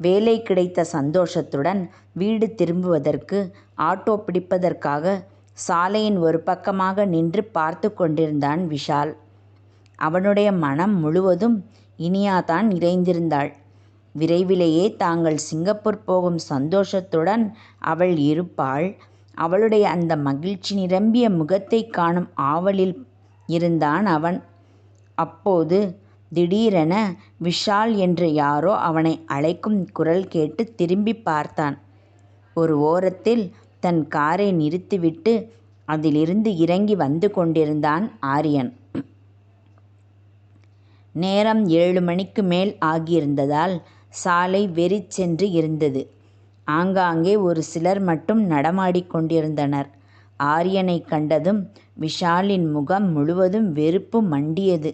வேலை கிடைத்த சந்தோஷத்துடன் வீடு திரும்புவதற்கு ஆட்டோ பிடிப்பதற்காக சாலையின் ஒரு பக்கமாக நின்று பார்த்து கொண்டிருந்தான் விஷால். அவனுடைய மனம் முழுவதும் இனியாதான் நிறைந்திருந்தாள். விரைவிலேயே தாங்கள் சிங்கப்பூர் போகும் சந்தோஷத்துடன் அவள் இருப்பாள். அவளுடைய அந்த மகிழ்ச்சி நிரம்பிய முகத்தை காணும் ஆவலில் இருந்தான் அவன். அப்போது திடீரென விஷால் என்று யாரோ அவனை அழைக்கும் குரல் கேட்டு திரும்பி பார்த்தான். ஒரு ஓரத்தில் தன் காரை நிறுத்திவிட்டு அதிலிருந்து இறங்கி வந்து கொண்டிருந்தான் ஆரியன். நேரம் ஏழு மணிக்கு மேல் ஆகியிருந்ததால் சாலை வெறிச்சென்று இருந்தது. ஆங்காங்கே ஒரு சிலர் மட்டும் நடமாடிக் கொண்டிருந்தனர். ஆரியனை கண்டதும் விஷாலின் முகம் முழுவதும் வெறுப்பு மண்டியது.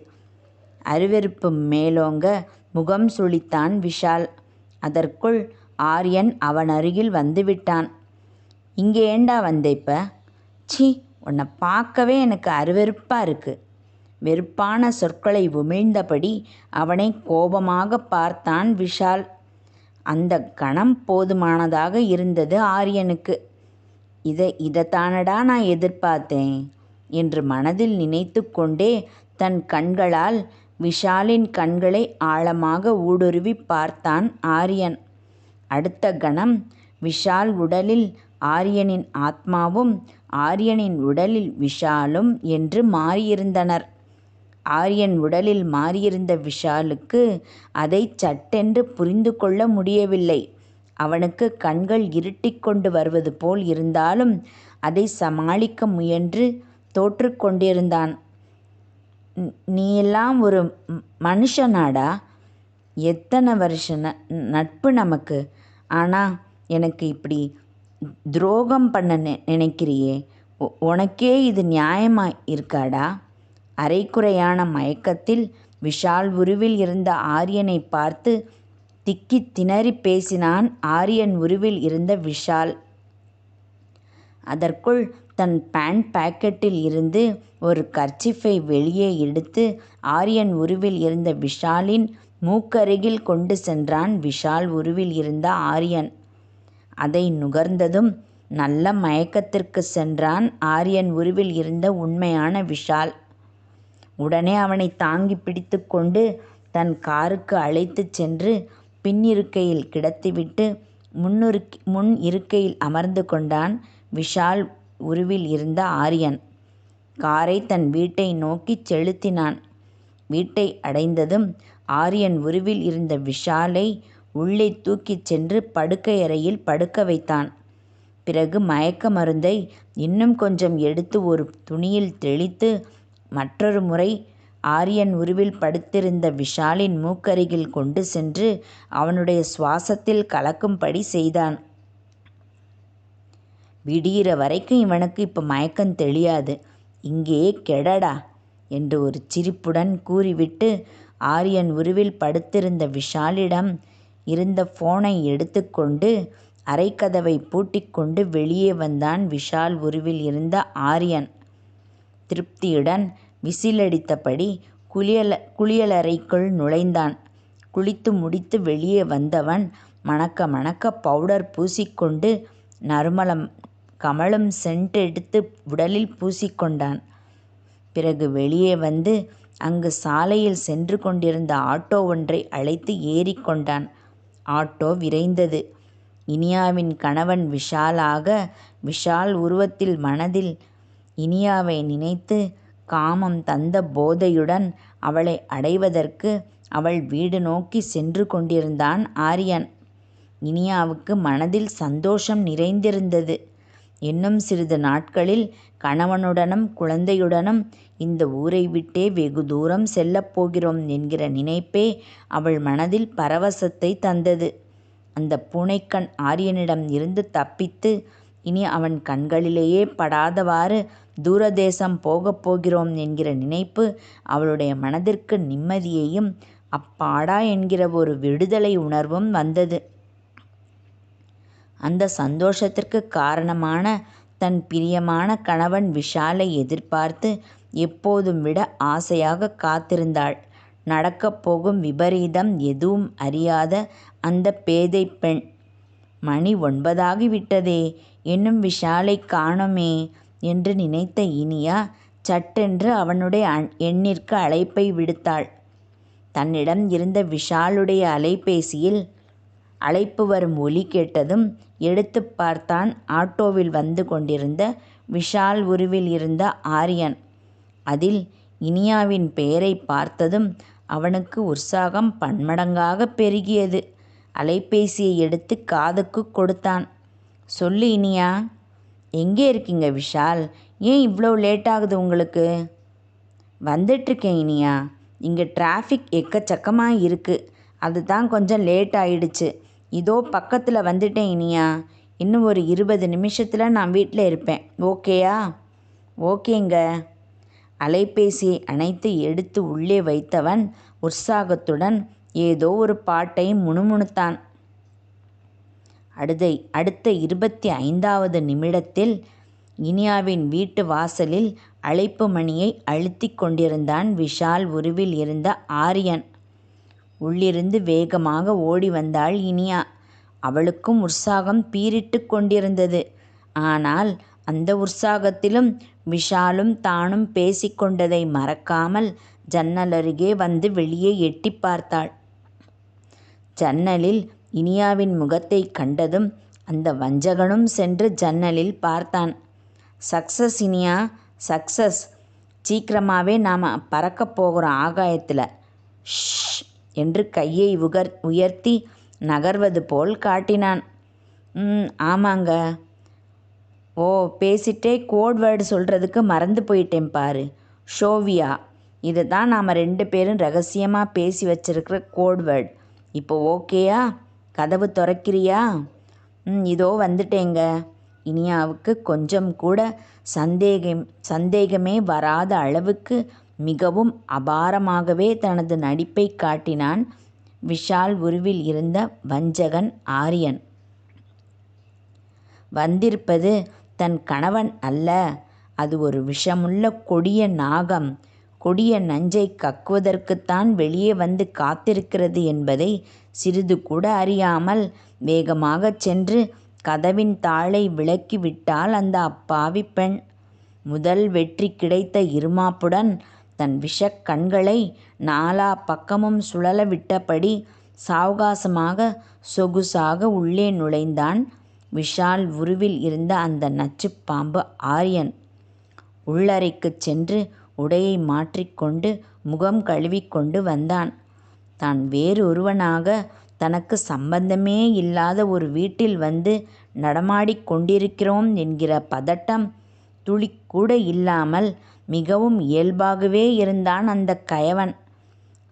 அருவெருப்பு மேலோங்க முகம் சுளித்தான் விஷால். அதற்குள் ஆரியன் அவன் அருகில் வந்துவிட்டான். இங்கே ஏண்டா வந்த இப்ப சி உன்னை பார்க்கவே எனக்கு அருவெருப்பாக இருக்கு. வெறுப்பான சொற்களை உமிழ்ந்தபடி அவனை கோபமாக பார்த்தான் விஷால். அந்த கணம் போதுமானதாக இருந்தது ஆரியனுக்கு. இதை இதைத்தானடா நான் எதிர்பார்த்தேன்? என்று மனதில் நினைத்து கொண்டே தன் கண்களால் விஷாலின் கண்களை ஆழமாக ஊடுருவி பார்த்தான் ஆரியன். அடுத்த கணம் விஷால் உடலில் ஆரியனின் ஆத்மாவும் ஆரியனின் உடலில் விஷாலும் என்று மாறியிருந்தனர். ஆரியன் உடலில் மாறியிருந்த விஷாலுக்கு அதை சட்டென்று புரிந்து கொள்ள முடியவில்லை. அவனுக்கு கண்கள் இருட்டிக் கொண்டு வருவது போல் இருந்தாலும் அதை சமாளிக்க முயன்று தோற்றுக் கொண்டிருந்தான். நீ எல்லாம் ஒரு மனுஷனாடா? எத்தனை வருஷ நட்பு நமக்கு? ஆனால் எனக்கு இப்படி துரோகம் பண்ண நினைக்கிறியே. உனக்கே இது நியாயமாக இருக்காடா? அரைக்குறையான மயக்கத்தில் விஷால் உருவில் இருந்த ஆரியனை பார்த்து திக்கி திணறி பேசினான் ஆரியன் உருவில் இருந்த விஷால். அதற்குள் தன் பேண்ட் பாக்கெட்டில் இருந்து ஒரு கர்ச்சிஃபை வெளியே எடுத்து ஆரியன் உருவில் இருந்த விஷாலின் மூக்கருகில் கொண்டு சென்றான். விஷால் உருவில் இருந்த ஆரியன் அதை நுகர்ந்ததும் நல்ல மயக்கத்திற்கு சென்றான். ஆரியன் உருவில் இருந்த உண்மையான விஷால் உடனே அவனை தாங்கி பிடித்து கொண்டு தன் காருக்கு அழைத்துச் சென்று பின் இருக்கையில் கிடத்திவிட்டு முன்னிருக் முன் இருக்கையில் அமர்ந்து கொண்டான். விஷால் உருவில் இருந்த ஆரியன். காரை தன் வீட்டை நோக்கிச் செலுத்தினான். வீட்டை அடைந்ததும் ஆரியன் உருவில் இருந்த விஷாலை உள்ளே தூக்கிச் சென்று படுக்கையறையில் படுக்க வைத்தான். பிறகு மயக்க மருந்தை இன்னும் கொஞ்சம் எடுத்து ஒரு துணியில் தெளித்து மற்றொரு முறை ஆரியன் உருவில் படுத்திருந்த விஷாலின் மூக்கருகில் கொண்டு சென்று அவனுடைய சுவாசத்தில் கலக்கும்படி செய்தான். விடிகிற வரைக்கும் இவனுக்கு இப்போ மயக்கம் தெளியாது. இங்கே கெடடா என்று ஒரு சிரிப்புடன் கூறிவிட்டு ஆரியன் உருவில் படுத்திருந்த விஷாலிடம் இருந்த ஃபோனை எடுத்துக்கொண்டு அரைக்கதவை பூட்டிக்கொண்டு வெளியே வந்தான் விஷால் உருவில் இருந்த ஆரியன். திருப்தியுடன் விசிலடித்தபடி குளியல குளியலறைக்குள் நுழைந்தான். குளித்து முடித்து வெளியே வந்தவன் மணக்க மணக்க பவுடர் பூசிக்கொண்டு நறுமலம் கமலம் சென்ட் எடுத்து உடலில் பூசிக்கொண்டான். பிறகு வெளியே வந்து அங்கு சாலையில் சென்று கொண்டிருந்த ஆட்டோ ஒன்றை அழைத்து ஏறிக்கொண்டான் ஆட்டோ விரைந்தது. இனியாவின் கணவன் விஷாலாக விஷால் உருவத்தில் மனதில் இனியாவை நினைத்து காமம் தந்த போதையுடன் அவளை அடைவதற்கு அவள் வீடு நோக்கி சென்று கொண்டிருந்தான் ஆரியன். இனியாவுக்கு மனதில் சந்தோஷம் நிறைந்திருந்தது. இன்னும் சிறிது நாட்களில் கணவனுடனும் குழந்தையுடனும் இந்த ஊரை விட்டே வெகு தூரம் செல்லப் போகிறோம் என்கிற நினைப்பே அவள் மனதில் பரவசத்தை தந்தது அந்த பூனைக்கண் ஆரியனிடம் இருந்து தப்பித்து இனி அவன் கண்களிலேயே படாதவாறு தூரதேசம் போகப் போகிறோம் என்கிற நினைப்பு அவளுடைய மனதிற்கு நிம்மதியையும் அப்பாடா என்கிற ஒரு விடுதலை உணர்வும் வந்தது. அந்த சந்தோஷத்திற்கு காரணமான தன் பிரியமான கணவன் விஷாலை எதிர்பார்த்து எப்போதும் விட ஆசையாக காத்திருந்தாள். நடக்கப் போகும் விபரீதம் எதுவும் அறியாத அந்தப் பேதைப் பெண். மணி ஒன்பதாகி விட்டதே இன்னும் விஷாலைக் காணோமே என்று நினைத்த இனியா சட்டென்று அவனுடைய எண்ணிற்கு அழைப்பை விடுத்தாள். தன்னிடம் இருந்த விஷாலுடைய அலைபேசியில் அழைப்பு வரும் ஒலி கேட்டதும் எடுத்துப் பார்த்தான் ஆட்டோவில் வந்து கொண்டிருந்த விஷால் உருவில் இருந்த ஆரியன். அதில் இனியாவின் பெயரைப் பார்த்ததும் அவனுக்கு உற்சாகம் பன்மடங்காகப் பெருகியது. அலைபேசியை எடுத்துக் காதுக்குக் கொடுத்தான். சொல்லு இனியா. எங்கே இருக்கீங்க விஷால்? ஏன் இவ்வளோ லேட்டாகுது உங்களுக்கு? வந்துட்ருக்கேன் இனியா. இங்க டிராஃபிக் எக்கச்சக்கமா இருக்கு. அதுதான் கொஞ்சம் லேட் ஆயிடுச்சு. இதோ பக்கத்தில் வந்துட்டேன் இனியா. இன்னும் ஒரு இருபது நிமிஷத்தில் நான் வீட்டில் இருப்பேன். ஓகேயா? ஓகேங்க. அலைபேசியை அணைத்து எடுத்து உள்ளே வைத்தவன் உற்சாகத்துடன் ஏதோ ஒரு பாட்டை முணுமுணுத்தான். அடுத்த இருபத்தி ஐந்தாவது நிமிடத்தில் இனியாவின் வீட்டு வாசலில் அழைப்பு மணியை அழுத்தி கொண்டிருந்தான் விஷால் உருவில் இருந்த ஆரியன். உள்ளிருந்து வேகமாக ஓடி வந்தாள் இனியா. அவளுக்கும் உற்சாகம் பீறிட்டுக் கொண்டிருந்தது. ஆனால் அந்த உற்சாகத்திலும் விஷாலும் தானும் பேசிக் கொண்டதை மறக்காமல் ஜன்னலருகே வந்து வெளியே எட்டிப் பார்த்தாள். ஜன்னலில் இனியாவின் முகத்தைக் கண்டதும் அந்த வஞ்சகனும் சென்று ஜன்னலில் பார்த்தான். Success Iniya success. சீக்கிரமாவே நாம பறக்கப் போகிறோம் ஆகாயத்துல. ஷ். என்று கையை உகர் உயர்த்தி நகர்வது போல் காட்டினான். ம் ஆமாங்க. ஓ பேசிட்டே கோட் வேர்டு மறந்து போயிட்டேன் பாரு. ஷோவியா. இதுதான் நாம் ரெண்டு பேரும் ரகசியமாக பேசி வச்சிருக்கிற கோட் வேர்டு. இப்போ ஓகேயா? கதவு திறக்கிறியா ம் இதோ வந்துட்டேங்க. இனியாவுக்கு கொஞ்சம் கூட சந்தேகம் சந்தேகமே வராத அளவுக்கு மிகவும் அபாரமாகவே தனது நடிப்பைக் காட்டினான் விஷால் உருவில் இருந்த வஞ்சகன் ஆரியன். வந்திருப்பது தன் கணவன் அல்ல. அது ஒரு விஷமுள்ள கொடிய நாகம். கொடிய நஞ்சைக் கக்குவதற்குத்தான் வெளியே வந்து காத்திருக்கிறது என்பதை சிறிது கூட அறியாமல் வேகமாகச் சென்று கதவின் தாளை விலக்கி விட்டாள் அந்த அப்பாவிப் பெண். முதல் வெற்றி கிடைத்த இருமாப்புடன் தன் விஷக் கண்களை நாலா பக்கமும் சுழல விட்டபடி சாவகாசமாக சொகுசாக உள்ளே நுழைந்தான் விஷால் உருவில் இருந்த அந்த நச்சுப் பாம்பு ஆரியன். உள்ளறைக்குச் சென்று உடையை மாற்றிக்கொண்டு முகம் கழுவிக்கொண்டு வந்தான். தான் வேறொருவனாக தனக்கு சம்பந்தமே இல்லாத ஒரு வீட்டில் வந்து நடமாடிக் கொண்டிருக்கிறோம் என்கிற பதட்டம் துளிக்கூட இல்லாமல் மிகவும் இயல்பாகவே இருந்தான் அந்தக் கயவன்.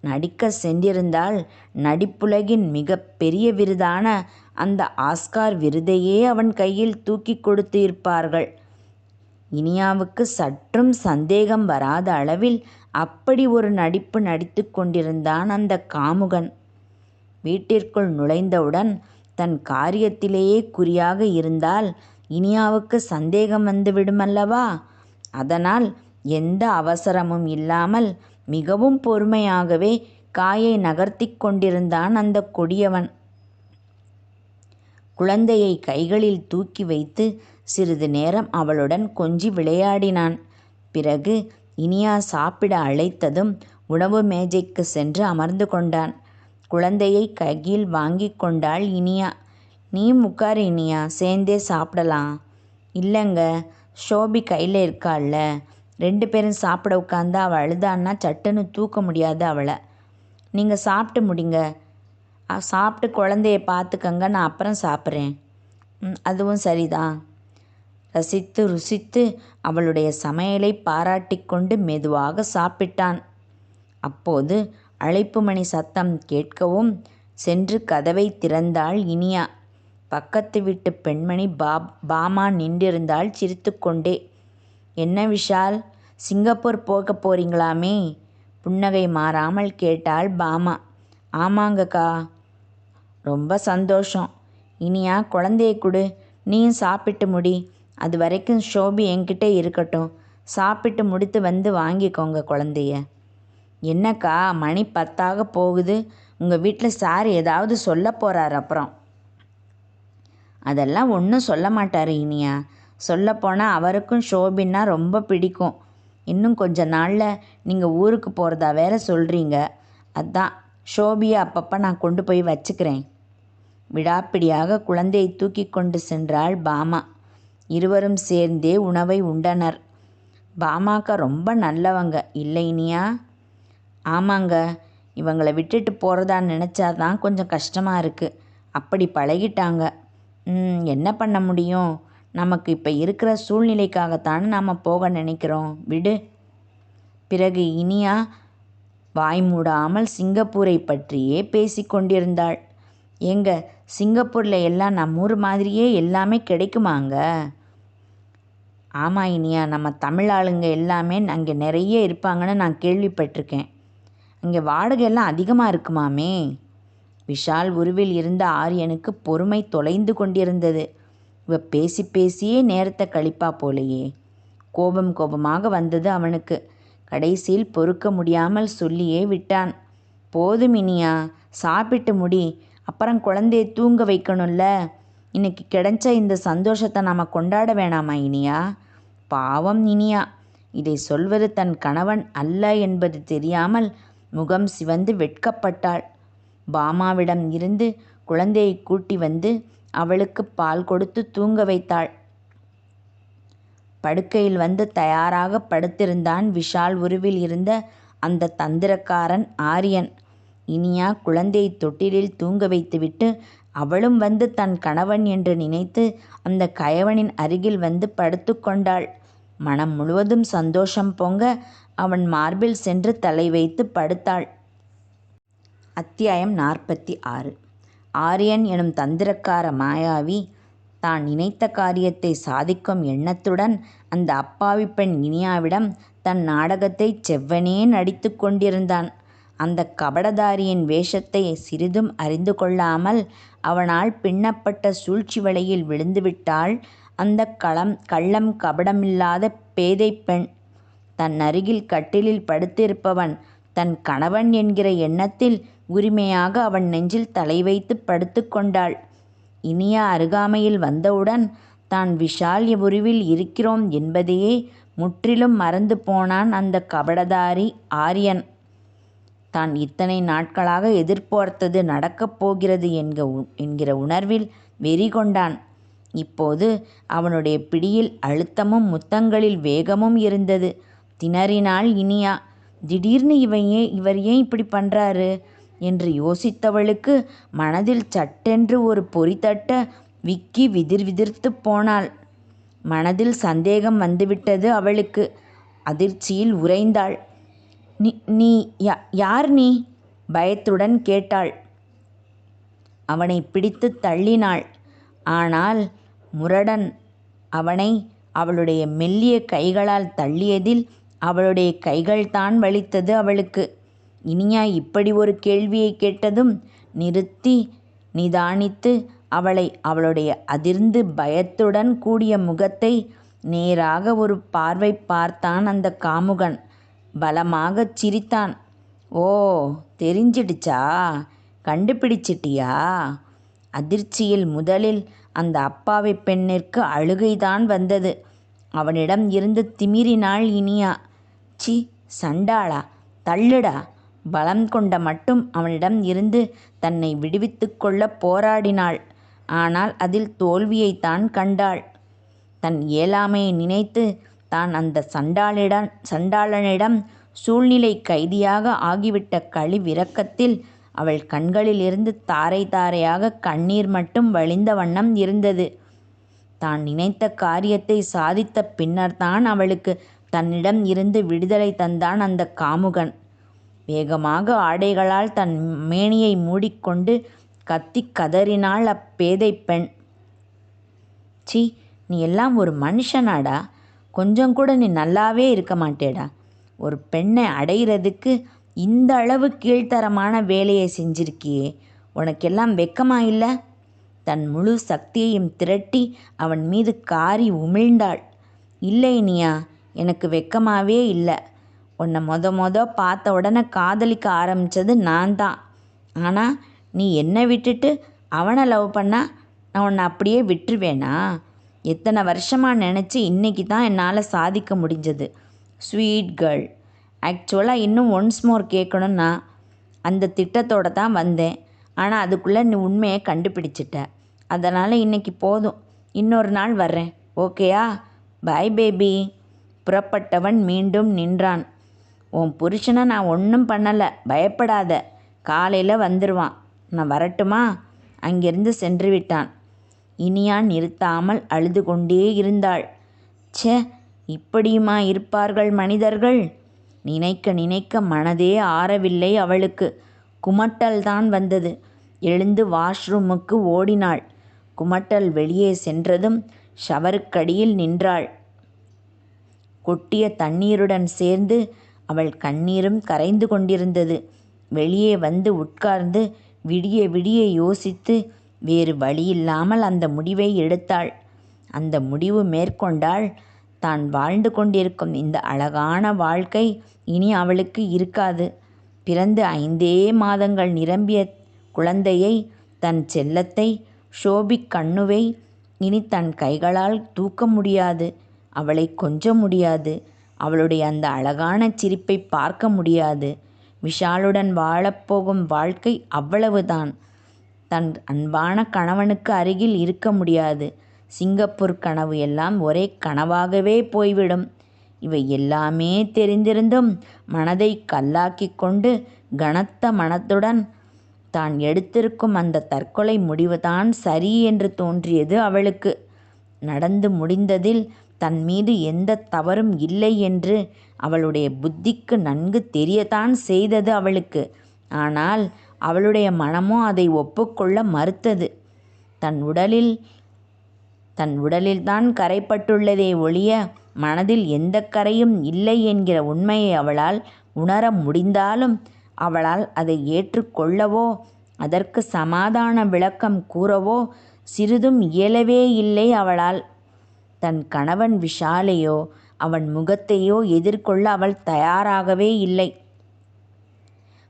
நடிக்கச் சென்றிருந்தால் நடிப்புலகின் மிகப் பெரிய விருதான அந்த ஆஸ்கார் விருதையே அவன் கையில் தூக்கிக் கொடுத்து இருப்பார்கள். இனியாவுக்கு சற்றும் சந்தேகம் வராத அளவில் அப்படி ஒரு நடிப்பு நடித்துக் கொண்டிருந்தான் அந்தக் காமுகன். வீட்டிற்குள் நுழைந்தவுடன் தன் காரியத்திலேயே குறியாக இருந்தால் இனியாவுக்கு சந்தேகம் வந்து விடுமல்லவா? அதனால் எந்த அவசரமும் இல்லாமல் மிகவும் பொறுமையாகவே காயை நகர்த்திக் கொண்டிருந்தான் அந்தக் கொடியவன். குழந்தையை கைகளில் தூக்கி வைத்து சிறிது நேரம் அவளுடன் கொஞ்சி விளையாடினான். பிறகு இனியா சாப்பிட அழைத்ததும் உணவு மேஜைக்குச் சென்று அமர்ந்து கொண்டான். குழந்தையை கையில் வாங்கிக் கொண்டாள் இனியா. நீயும் உட்காரு இனியா. சேர்ந்தே சாப்பிடலாம். இல்லங்க. ஷோபி கையில இருக்காள்ல. ரெண்டு பேரும் சாப்பிட உட்காந்து அவள் அழுதான்னா சட்டுன்னு தூக்க முடியாது அவளை நீங்கள் சாப்பிட்டு முடிங்க. சாப்பிட்டு குழந்தைய பார்த்துக்கங்க நான் அப்புறம் சாப்பிட்றேன். ம் அதுவும் சரிதான். ரசித்து ருசித்து அவளுடைய சமையலை பாராட்டி கொண்டு மெதுவாக சாப்பிட்டான். அப்போது அழைப்பு மணி சத்தம் கேட்கவும் சென்று கதவை திறந்தாள் இனியா. பக்கத்து வீட்டு பெண்மணி பாப் பாமா நின்றிருந்தாள் சிரித்துக்கொண்டே என்ன விஷால் சிங்கப்பூர் போக போறீங்களாமே? புன்னகை மாறாமல் கேட்டாள் பாமா. ஆமாங்கக்கா ரொம்ப சந்தோஷம். இனியா குழந்தைய கொடு. நீயும் சாப்பிட்டு முடி. அது வரைக்கும் ஷோபி என்கிட்ட இருக்கட்டும். சாப்பிட்டு முடித்து வந்து வாங்கிக்கோங்க குழந்தைய. என்னக்கா மணி பத்தாக போகுது. உங்கள் வீட்டில் சார் ஏதாவது சொல்ல போகிறார் அப்புறம். அதெல்லாம் ஒன்றும் சொல்ல மாட்டார் இனியா. சொல்லப்போனால் அவருக்கும் ஷோபின்னா ரொம்ப பிடிக்கும். இன்னும் கொஞ்ச நாளில் நீங்கள் ஊருக்கு போகிறதா வேற சொல்கிறீங்க அதான் ஷோபியை அப்பப்போ நான் கொண்டு போய் வச்சுக்கிறேன். விடாப்பிடியாக குழந்தையை தூக்கி கொண்டு சென்றாள் பாமா. இருவரும் சேர்ந்தே உணவை உண்டனர். பாமாக்கா ரொம்ப நல்லவங்க இல்லைனியா ஆமாங்க இவங்களை விட்டுட்டு போகிறதா நினச்சாதான் கொஞ்சம் கஷ்டமாக இருக்குது அப்படி பழகிட்டாங்க. ம், என்ன பண்ண முடியும்? நமக்கு இப்போ இருக்கிற சூழ்நிலைக்காகத்தானே நாம் போக நினைக்கிறோம். விடு. பிறகு இனியா வாய் மூடாமல் சிங்கப்பூரை பற்றியே பேசி கொண்டிருந்தாள். ஏங்க சிங்கப்பூரில் எல்லாம் நம்ம ஊர் மாதிரியே எல்லாமே கிடைக்குமாங்க? ஆமாம் இனியா நம்ம தமிழ் ஆளுங்க எல்லாமே அங்கே நிறைய இருப்பாங்கன்னு நான் கேள்விப்பட்டிருக்கேன். அங்கே வாடகை எல்லாம் அதிகமாக இருக்குமாமே? விஷால் உருவில் இருந்த ஆரியனுக்கு பொறுமை தொலைந்து கொண்டிருந்தது. இவ பேசி பேசியே நேரத்தை கழிப்பா போலையே. கோபம் கோபமாக வந்தது அவனுக்கு. கடைசியில் பொறுக்க முடியாமல் சொல்லியே விட்டான். போதும் இனியா சாப்பிட்டு முடி. அப்புறம் குழந்தைய தூங்க வைக்கணும்ல. இன்னைக்கு கிடைச்ச இந்த சந்தோஷத்தை நாம் கொண்டாட வேணாமா இனியா? பாவம் இனியா. இதை சொல்வது தன் கணவன் அல்ல என்பது தெரியாமல் முகம் சிவந்து வெட்கப்பட்டாள். பாமாவிடம் இருந்து குழந்தையை கூட்டி வந்து அவளுக்கு பால் கொடுத்து தூங்க வைத்தாள். படுக்கையில் வந்து தயாராக படுத்திருந்தான் விஷால் உருவில் இருந்த அந்த தந்திரக்காரன் ஆரியன். இனியா குழந்தையை தொட்டிலில் தூங்க வைத்துவிட்டு அவளும் வந்து தன் கணவன் என்று நினைத்து அந்த கயவனின் அருகில் வந்து படுத்துக்கொண்டாள் மனம் முழுவதும் சந்தோஷம் பொங்க அவன் மார்பில் சென்று தலை வைத்து படுத்தாள். அத்தியாயம் நாற்பத்தி ஆறு. ஆரியன் எனும் தந்திரக்கார மாயாவி தான் நினைத்த காரியத்தை சாதிக்கும் எண்ணத்துடன் அந்த அப்பாவி பெண் இனியாவிடம் தன் நாடகத்தை செவ்வனே நடித்து கொண்டிருந்தான். அந்த கபடதாரியின் வேஷத்தை சிறிதும் அறிந்து கொள்ளாமல் அவனால் பின்னப்பட்ட சூழ்ச்சி வலையில் விழுந்துவிட்டாள் அந்த களம் கள்ளம் கபடமில்லாத பேதை பெண். தன் அருகில் கட்டிலில் படுத்திருப்பவன் தன் கணவன் என்கிற எண்ணத்தில் உரிமையாக அவன் நெஞ்சில் தலை வைத்து படுத்துக்கொண்டாள் இனியா அருகாமையில் வந்தவுடன் தான் விஷால் உருவில் இருக்கிறோம் என்பதையே முற்றிலும் மறந்து போனான் அந்த கபடதாரி ஆரியன். தான் இத்தனை நாட்களாக எதிர்பார்த்தது நடக்கப் போகிறது என்க என்கிற உணர்வில் வெறி கொண்டான். இப்போது அவனுடைய பிடியில் அழுத்தமும் முத்தங்களில் வேகமும் இருந்தது. திணறினாள் இனியா திடீர்னு இவன் ஏன் இவர் ஏன் இப்படி பண்ணுறாரு என்று யோசித்தவளுக்கு மனதில் சட்டென்று ஒரு பொறி தட்ட விக்கி விதிர் விதிர்த்து போனாள். மனதில் சந்தேகம் வந்துவிட்டது அவளுக்கு. அதிர்ச்சியில் உறைந்தாள். நீ நீ யார் நீ? பயத்துடன் கேட்டாள். அவனை பிடித்து தள்ளினாள். ஆனால் முரடன் அவனை அவளுடைய மெல்லிய கைகளால் தள்ளியதில் அவளுடைய கைகள்தான் வலித்தது அவளுக்கு. இனியா இப்படி ஒரு கேள்வியை கேட்டதும் நிறுத்தி நிதானித்து அவளை அவளுடைய அதிர்ந்து பயத்துடன் கூடிய முகத்தை நேராக ஒரு பார்வை பார்த்தான் அந்த காமுகன். பலமாகச் சிரித்தான். ஓ தெரிஞ்சிடுச்சா? கண்டுபிடிச்சிட்டியா? அதிர்ச்சியில் முதலில் அந்த அப்பாவி பெண்ணிற்கு அழுகைதான் வந்தது. அவனிடம் இருந்து திமிரினாள் இனியா. சி சண்டாளா? தள்ளுடா? பலம் கொண்ட மட்டும் அவனிடம் இருந்து தன்னை விடுவித்துக் கொள்ள போராடினாள். ஆனால் அதில் தோல்வியைத்தான் கண்டாள். தன் இயலாமையை நினைத்து தான் அந்த சண்டாளிடம் சண்டாளனிடம் சூழ்நிலை கைதியாக ஆகிவிட்ட கழிவிரக்கத்தில் அவள் கண்களில் இருந்து தாரை தாரையாக கண்ணீர் மட்டும் வழிந்த வண்ணம் இருந்தது. தான் நினைத்த காரியத்தை சாதித்த பின்னர்தான் அவளுக்கு தன்னிடம் இருந்து விடுதலை தந்தான் அந்த காமுகன். வேகமாக ஆடைகளால் தன் மேனியை மூடிக்கொண்டு கத்தி கதறினாள் அப்பேதை பெண். சி நீ எல்லாம் ஒரு மனுஷனாடா? கொஞ்சம் கூட நீ நல்லாவே இருக்க மாட்டேடா. ஒரு பெண்ணை அடையிறதுக்கு இந்த அளவு கீழ்த்தரமான வேலையை செஞ்சிருக்கியே. உனக்கெல்லாம் வெக்கமா இல்லை? தன் முழு சக்தியையும் திரட்டி அவன் மீது காரி உமிழ்ந்தாள். இல்லை இனியா எனக்கு வெக்கமாவே இல்லை. உன்னை மொத மொத பார்த்த உடனே காதலிக்க ஆரம்பித்தது நான் தான். ஆனால் நீ என்னை விட்டுட்டு அவனை லவ் பண்ணால் நான் உன்னை அப்படியே விட்டுருவேனா? எத்தனை வருஷமாக நினச்சி இன்றைக்கி தான் என்னால் சாதிக்க முடிஞ்சது. ஸ்வீட் கேர்ள் ஆக்சுவலாக இன்னும் ஒன்ஸ் மோர் கேட்கணுன்னா அந்த திட்டத்தோடு தான் வந்தேன். ஆனால் அதுக்குள்ளே நீ உண்மையை கண்டுபிடிச்சிட்ட. அதனால் இன்றைக்கி போதும். இன்னொரு நாள் வர்றேன். ஓகேயா பாய் பேபி புறப்பட்டவன் மீண்டும் நின்றான். உன் புருஷனை நான் ஒன்றும் பண்ணலை. பயப்படாத. காலையில் வந்துடுவான் நான் வரட்டுமா? அங்கிருந்து சென்று விட்டான். இனியா நிறுத்தாமல் அழுது கொண்டே இருந்தாள். ச்சே இப்படியுமா இருப்பார்கள் மனிதர்கள்? நினைக்க நினைக்க மனதே ஆறவில்லை அவளுக்கு. குமட்டல் தான் வந்தது. எழுந்து வாஷ்ரூமுக்கு ஓடினாள். குமட்டல் வெளியே சென்றதும் ஷவருக்கடியில் நின்றாள். கொட்டிய தண்ணீருடன் சேர்ந்து அவள் கண்ணீரும் கரைந்து கொண்டிருந்தது. வெளியே வந்து உட்கார்ந்து விடிய விடிய யோசித்து வேறு வழியில்லாமல் அந்த முடிவை எடுத்தாள். அந்த முடிவு மேற்கொண்டால் தான் வாழ்ந்து கொண்டிருக்கும் இந்த அழகான வாழ்க்கை இனி அவளுக்கு இருக்காது. பிறந்து ஐந்தே மாதங்கள் நிரம்பிய குழந்தையை தன் செல்லத்தை ஷோபிக் கண்ணுவை இனி தன் கைகளால் தூக்க முடியாது. அவளை கொஞ்ச முடியாது. அவளுடைய அந்த அழகான சிரிப்பை பார்க்க முடியாது. விஷாலுடன் வாழப்போகும் வாழ்க்கை அவ்வளவுதான். தன் அன்பான கணவனுக்கு அருகில் இருக்க முடியாது. சிங்கப்பூர் கனவு எல்லாம் ஒரே கனவாகவே போய்விடும். இவை எல்லாமே தெரிந்திருந்தும் மனதை கல்லாக்கி கொண்டு கனத்த மனத்துடன் தான் எடுத்திருக்கும் அந்த தற்கொலை முடிவுதான் சரி என்று தோன்றியது அவளுக்கு. நடந்து முடிந்ததில் தன் மீது எந்த தவறும் இல்லை என்று அவளுடைய புத்திக்கு நன்கு தெரியத்தான் செய்தது அவளுக்கு. ஆனால் அவளுடைய மனமோ அதை ஒப்புக்கொள்ள மறுத்தது. தன் உடலில் தன் உடலில்தான் கரைப்பட்டுள்ளதே ஒழிய மனதில் எந்த கரையும் இல்லை என்கிற உண்மையை அவளால் உணர முடிந்தாலும் அவளால் அதை ஏற்றுக்கொள்ளவோ அதற்கு சமாதான விளக்கம் கூறவோ சிறிதும் இயலவே இல்லை அவளால். தன் கணவன் விஷாலையோ அவன் முகத்தையோ எதிர்கொள்ள அவள் தயாராகவே இல்லை.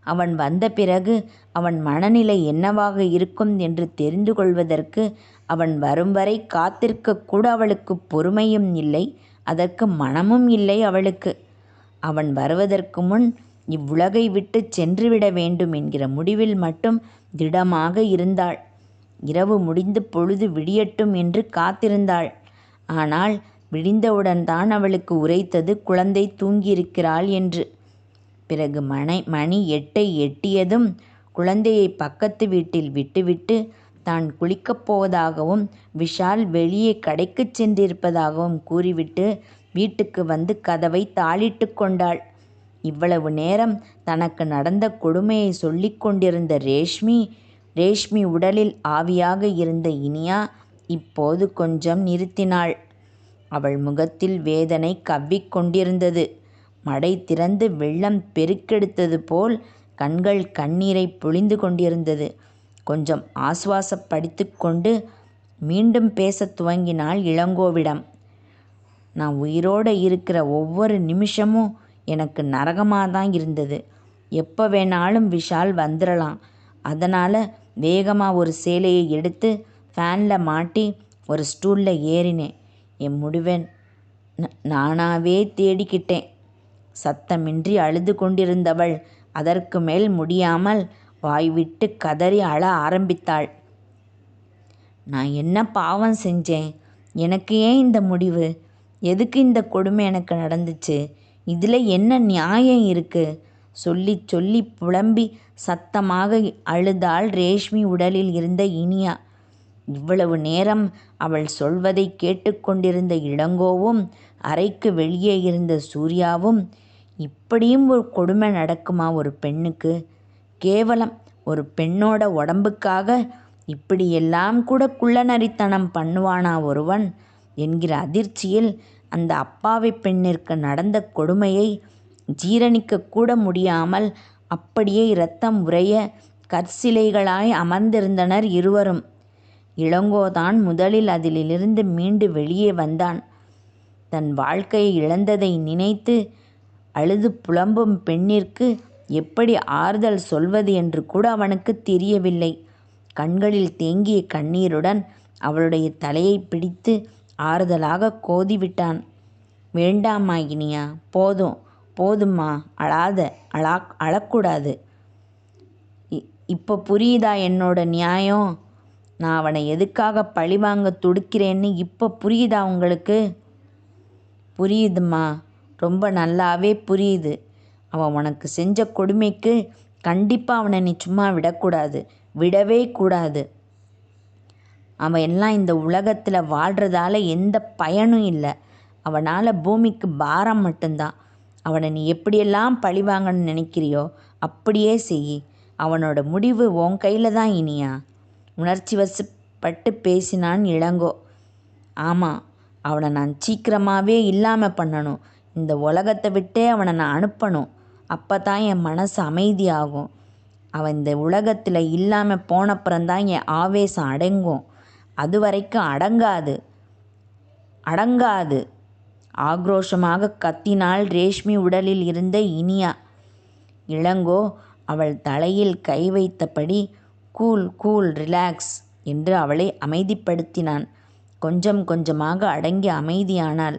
அவன் வந்த பிறகு அவன் மனநிலை என்னவாக இருக்கும் என்று தெரிந்து கொள்வதற்கு அவன் வரும் வரை காத்திருக்க கூட அவளுக்கு பொறுமையும் இல்லை அதற்கு மனமும் இல்லை அவளுக்கு. அவன் வருவதற்கு முன் இவ்வுலகை விட்டு சென்றுவிட வேண்டும் என்கிற முடிவில் மட்டும் திடமாக இருந்தாள். இரவு முடிந்து பொழுது விடியட்டும் என்று காத்திருந்தாள். ஆனால் விடிந்தவுடன் தான் அவளுக்கு உரைத்தது குழந்தை தூங்கியிருக்கிறாள் என்று. பிறகு மனை மணி எட்டை எட்டியதும் குழந்தையை பக்கத்து வீட்டில் விட்டுவிட்டு தான் குளிக்கப் போவதாகவும் விஷால் வெளியே கடைக்குச் சென்றிருப்பதாகவும் கூறிவிட்டு வீட்டுக்கு வந்து கதவை தாளிட்டு கொண்டாள். இவ்வளவு நேரம் தனக்கு நடந்த கொடுமையை சொல்லிக் கொண்டிருந்த ரேஷ்மி ரேஷ்மி உடலில் ஆவியாக இருந்த இனியா இப்போது கொஞ்சம் நிறுத்தினாள். அவள் முகத்தில் வேதனை கவ்விக் கொண்டிருந்தது மடை திறந்து வெள்ளம் பெருக்கெடுத்தது போல் கண்கள் கண்ணீரை பொழிந்து கொண்டிருந்தது. கொஞ்சம் ஆசுவாசப்படுத்தி கொண்டு மீண்டும் பேசத் துவங்கினாள் இளங்கோவிடம். நான் உயிரோடு இருக்கிற ஒவ்வொரு நிமிஷமும் எனக்கு நரகமாக தான் இருந்தது. எப்போ வேணாலும் விஷால் வந்துடலாம் அதனால் வேகமாக ஒரு சேலையை எடுத்து ஃபேனில் மாட்டி ஒரு ஸ்டூலில் ஏறினேன். என் முடிவை நானாகவே தேடிக்கிட்டேன். சத்தமின்றி அழுது கொண்டிருந்தவள் அதற்கு மேல் முடியாமல் வாய்விட்டு கதறி அழ ஆரம்பித்தாள். நான் என்ன பாவம் செஞ்சேன்? எனக்கு ஏன் இந்த முடிவு? எதுக்கு இந்த கொடுமை எனக்கு நடந்துச்சு? இதில் என்ன நியாயம் இருக்குது சொல்லி சொல்லி புலம்பி சத்தமாக அழுதாள் ரேஷ்மி உடலில் இருந்த இனியா இவ்வளவு நேரம் அவள் சொல்வதை கேட்டுக்கொண்டிருந்த இளங்கோவும் அறைக்கு வெளியே இருந்த சூர்யாவும் இப்படியும் ஒரு கொடுமை நடக்குமா ஒரு பெண்ணுக்கு கேவலம் ஒரு பெண்ணோட உடம்புக்காக இப்படியெல்லாம் கூட குள்ளநரித்தனம் பண்ணுவானா ஒருவன் என்கிற அதிர்ச்சியில் அந்த அப்பாவி பெண்ணிற்கு நடந்த கொடுமையை ஜீரணிக்க கூட முடியாமல் அப்படியே இரத்தம் உறைய கற்சிலைகளாய் அமர்ந்திருந்தனர் இருவரும். இளங்கோதான் முதலில் அதிலிருந்து மீண்டு வெளியே வந்தான். தன் வாழ்க்கையை இழந்ததை நினைத்து அழுது புலம்பும் பெண்ணிற்கு எப்படி ஆறுதல் சொல்வது என்று கூட அவனுக்குத் தெரியவில்லை. கண்களில் தேங்கிய கண்ணீருடன் அவளுடைய தலையைப் பிடித்து ஆறுதலாகக் கோதிவிட்டான். வேண்டாம் இனியா. போதும். போதும்மா. அழாத. அழக்கூடாது. இப்ப புரியுதா என்னோட நியாயம்? நான் அவனை எதுக்காக பழிவாங்க துடிக்கிறேன்னு இப்போ புரியுதா உங்களுக்கு? புரியுதும்மா. ரொம்ப நல்லாவே புரியுது. அவன் உனக்கு செஞ்ச கொடுமைக்கு கண்டிப்பாக அவனை நீ சும்மா விடக்கூடாது. விடவே கூடாது. அவன் எல்லாம் இந்த உலகத்தில் வாழ்கிறதால எந்த பயனும் இல்லை அவனால் பூமிக்கு பாரம் மட்டும்தான். அவனை நீ எப்படியெல்லாம் பழிவாங்கன்னு நினைக்கிறியோ அப்படியே செய் அவனோட முடிவு உன் கையில் தான் இனியா. உணர்ச்சி வசப்பட்டு பேசினான் இளங்கோ. ஆமாம் அவனை நான் சீக்கிரமாகவே இல்லாமல் பண்ணணும். இந்த உலகத்தை விட்டே அவனை நான் அனுப்பணும். அப்போ தான் என் மனசு அமைதியாகும். அவன் இந்த உலகத்தில் இல்லாமல் போனப்புறந்தான் என் ஆவேசம் அடங்கும். அதுவரைக்கும் அடங்காது. அடங்காது. ஆக்ரோஷமாக கத்தினாள் ரேஷ்மி உடலில் இருந்த இனியா. இளங்கோ அவள் தலையில் கை வைத்தபடி கூல் கூல் ரிலாக்ஸ் என்று அவளை அமைதிப்படுத்தினான். கொஞ்சம் கொஞ்சமாக அடங்கி அமைதியானாள்.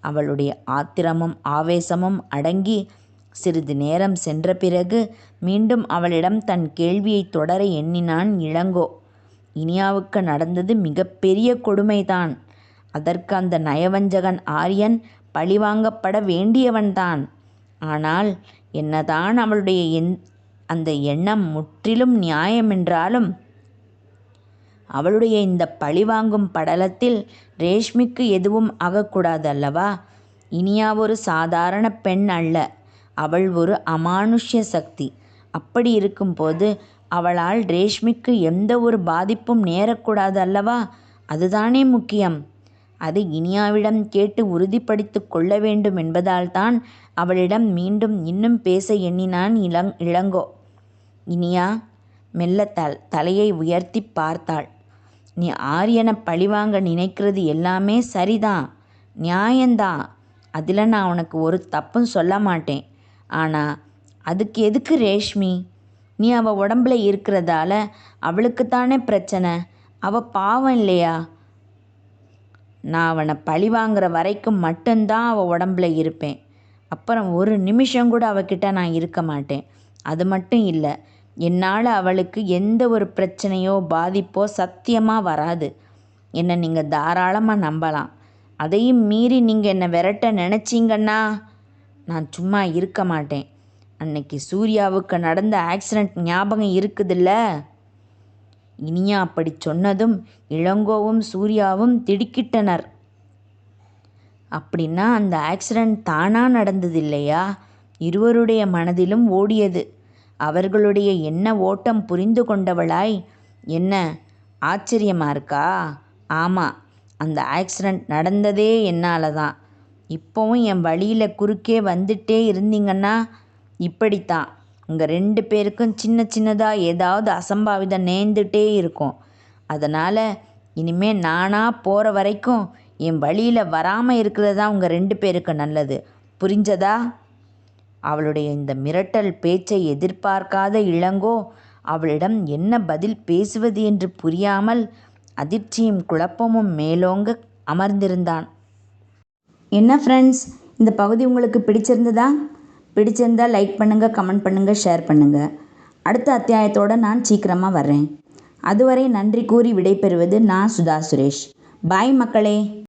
அவளுடைய ஆத்திரமும் ஆவேசமும் அடங்கி சிறிது நேரம் சென்ற பிறகு மீண்டும் அவளிடம் தன் கேள்வியைத் தொடர எண்ணினான் இளங்கோ. இனியாவுக்கு நடந்தது மிகப்பெரிய கொடுமைதான். அதற்கு அந்த நயவஞ்சகன் ஆரியன் பழிவாங்கப்பட வேண்டியவன்தான். ஆனால் என்னதான் அவளுடைய அந்த எண்ணம் முற்றிலும் நியாயமென்றாலும் அவளுடைய இந்த பழிவாங்கும் படலத்தில் ரேஷ்மிக்கு எதுவும் ஆகக்கூடாது அல்லவா? இனியா ஒரு சாதாரண பெண் அல்ல. அவள் ஒரு அமானுஷ்ய சக்தி. அப்படி இருக்கும்போது அவளால் ரேஷ்மிக்கு எந்த ஒரு பாதிப்பும் நேரக்கூடாது அல்லவா? அதுதானே முக்கியம். அதை இனியாவிடம் கேட்டு உறுதிப்படுத்திக் கொள்ள வேண்டும் என்பதால்தான் அவளிடம் மீண்டும் இன்னும் பேச எண்ணினான் இளங் இளங்கோ. இனியா. மெல்லத் தலையை உயர்த்தி பார்த்தாள். நீ ஆரியனை பழிவாங்க நினைக்கிறது எல்லாமே சரிதான். நியாயந்தான். அதில் நான் உனக்கு ஒரு தப்பும் சொல்ல மாட்டேன் ஆனால் அதுக்கு எதுக்கு ரேஷ்மி? நீ அவ உடம்புல இருக்கிறதால அவளுக்கு தானே பிரச்சனை. அவ பாவம் இல்லையா? நான் அவனை பழி வாங்குற வரைக்கும் மட்டும்தான் அவ உடம்புல இருப்பேன். அப்புறம் ஒரு நிமிஷம் கூட அவகிட்ட நான் இருக்க மாட்டேன். அது மட்டும் இல்லை என்னால் அவளுக்கு எந்த ஒரு பிரச்சனையோ பாதிப்போ சத்தியமாக வராது. என்னை நீங்கள் தாராளமாக நம்பலாம். அதையும் மீறி நீங்கள் என்னை விரட்ட நினச்சிங்கன்னா நான் சும்மா இருக்க மாட்டேன். அன்னைக்கு சூர்யாவுக்கு நடந்த ஆக்சிடென்ட் ஞாபகம் இருக்குதுல்ல? இனியா அப்படி சொன்னதும் இளங்கோவும் சூர்யாவும் திடுக்கிட்டனர். அப்படின்னா அந்த ஆக்சிடெண்ட் தானாக நடந்தது இல்லையா? இருவருடைய மனதிலும் ஓடியது. அவர்களுடைய எண்ண ஓட்டம் புரிந்து கொண்டவளாய் என்ன ஆச்சரியமா இருக்கா? ஆமாம் அந்த ஆக்சிடெண்ட் நடந்ததே என்னால் தான் இப்போவும் என் வழியில் குறுக்கே வந்துட்டே இருந்தீங்கன்னா இப்படித்தான். உங்கள் ரெண்டு பேருக்கும் சின்ன சின்னதாக ஏதாவது அசம்பாவிதம் நேர்ந்துட்டே இருக்கும். அதனால் இனிமே நானாக போகிற வரைக்கும் என் வழியில் வராமல் இருக்கிறது தான் உங்கள் ரெண்டு பேருக்கு நல்லது. புரிஞ்சதா? அவளுடைய இந்த மிரட்டல் பேச்சை எதிர்பார்க்காத இளங்கோ அவளிடம் என்ன பதில் பேசுவது என்று புரியாமல் அதிர்ச்சியும் குழப்பமும் மேலோங்க அமர்ந்திருந்தான். என்ன ஃப்ரெண்ட்ஸ் இந்த பகுதி உங்களுக்கு பிடிச்சிருந்ததா? பிடிச்சிருந்தா லைக் பண்ணுங்கள் கமெண்ட் பண்ணுங்கள் ஷேர் பண்ணுங்கள் அடுத்த அத்தியாயத்தோட நான் சீக்கிரமாக வர்றேன். அதுவரை நன்றி கூறி விடைபெறுவது நான் சுதா சுரேஷ். பாய் மக்களே.